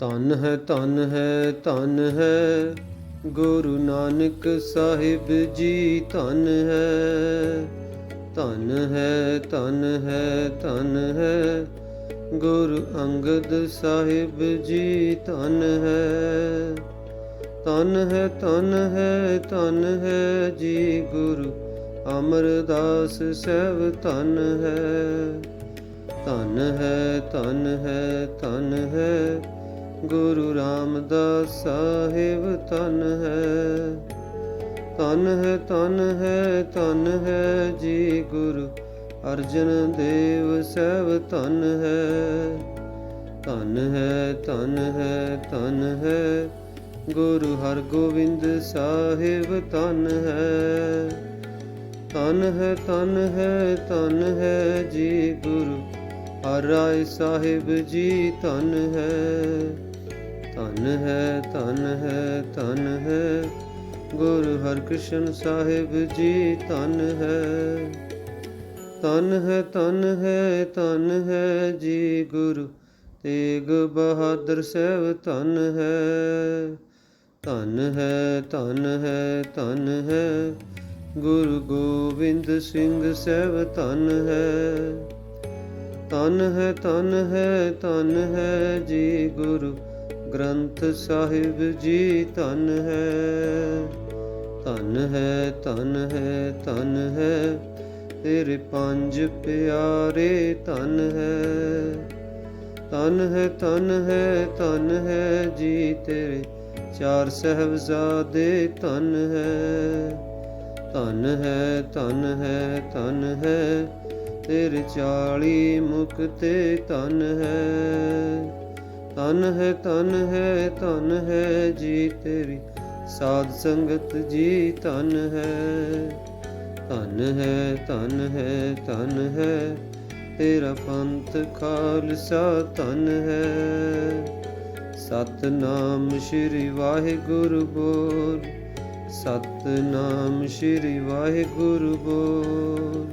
ਧੰਨ ਹੈ, ਧਨ ਹੈ ਧਨ ਹੈ। ਗੁਰੂ ਨਾਨਕ ਸਾਹਿਬ ਜੀ, ਧੰਨ ਹੈ। ਧੰਨ ਹੈ ਧੰਨ ਹੈ ਧੰਨ ਹੈ। ਗੁਰੂ ਅੰਗਦ ਸਾਹਿਬ ਜੀ, ਧੰਨ ਹੈ। ਧੰਨ ਹੈ ਧੰਨ ਹੈ ਧੰਨ ਹੈ ਜੀ। ਗੁਰੂ ਅਮਰਦਾਸ ਸਾਹਿਬ ਧੰਨ ਹੈ। ਧੰਨ ਹੈ ਧੰਨ ਹੈ ਧੰਨ ਹੈ। ਗੁਰੂ ਰਾਮਦਾਸ ਸਾਹਿਬ, ਧੰਨ ਹੈ। ਧੰਨ ਹੈ ਧੰਨ ਹੈ ਧੰਨ ਹੈ ਜੀ ਗੁਰੂ ਅਰਜਨ ਦੇਵ ਸਾਹਿਬ, ਧੰਨ ਹੈ। ਧੰਨ ਹੈ ਧੰਨ ਹੈ ਧੰਨ ਹੈ ਗੁਰੂ ਹਰਗੋਬਿੰਦ ਸਾਹਿਬ, ਧੰਨ ਹੈ। ਧੰਨ ਹੈ ਧੰਨ ਹੈ ਧੰਨ ਹੈ ਜੀ ਗੁਰੂ ਹਰਿ ਰਾਏ ਸਾਹਿਬ ਜੀ, ਧੰਨ ਹੈ। ਧੰਨ ਹੈ, ਧਨ ਹੈ ਧਨ ਹੈ। ਗੁਰੂ ਹਰਕ੍ਰਿਸ਼ਨ ਸਾਹਿਬ ਜੀ, ਧੰਨ ਹੈ। ਧੰਨ ਹੈ ਧੰਨ ਹੈ ਧੰਨ ਹੈ ਜੀ, ਗੁਰੂ ਤੇਗ ਬਹਾਦਰ ਸਾਹਿਬ, ਧੰਨ ਹੈ। ਧੰਨ ਹੈ ਧੰਨ ਹੈ ਧੰਨ ਹੈ। ਗੁਰੂ ਗੋਬਿੰਦ ਸਿੰਘ ਸਾਹਿਬ, ਧੰਨ ਹੈ। ਧੰਨ ਹੈ ਧੰਨ ਹੈ ਧੰਨ ਹੈ ਜੀ, ਗੁਰੂ ਗ੍ਰੰਥ ਸਾਹਿਬ ਜੀ, ਧਨ ਹੈ। ਧਨ ਹੈ ਧਨ ਹੈ ਧਨ ਹੈ। ਤੇਰੇ ਪੰਜ ਪਿਆਰੇ ਧਨ ਹੈ। ਧਨ ਹੈ ਧਨ ਹੈ ਧਨ ਹੈ ਜੀ, ਤੇਰੇ ਚਾਰ ਸਹਿਬਜ਼ਾਦੇ ਧਨ ਹੈ। ਧਨ ਹੈ ਧਨ ਹੈ ਧਨ ਹੈ। ਤੇਰੇ ਚਾਲੀ ਮੁਕਤੇ ਧਨ ਹੈ। ਧੰਨ ਹੈ ਧੰਨ ਹੈ ਧੰਨ ਹੈ ਜੀ ਤੇਰੀ ਸਾਧ ਸੰਗਤ ਜੀ, ਧੰਨ ਹੈ। ਧੰਨ ਹੈ ਧੰਨ ਹੈ ਧੰਨ ਹੈ। ਤੇਰਾ ਪੰਥ ਖਾਲਸਾ ਧੰਨ ਹੈ। ਸਤਨਾਮ ਸ੍ਰੀ ਵਾਹਿਗੁਰੂ ਬੋਲ। ਸਤਨਾਮ ਸ੍ਰੀ ਵਾਹਿਗੁਰੂ ਬੋਲ।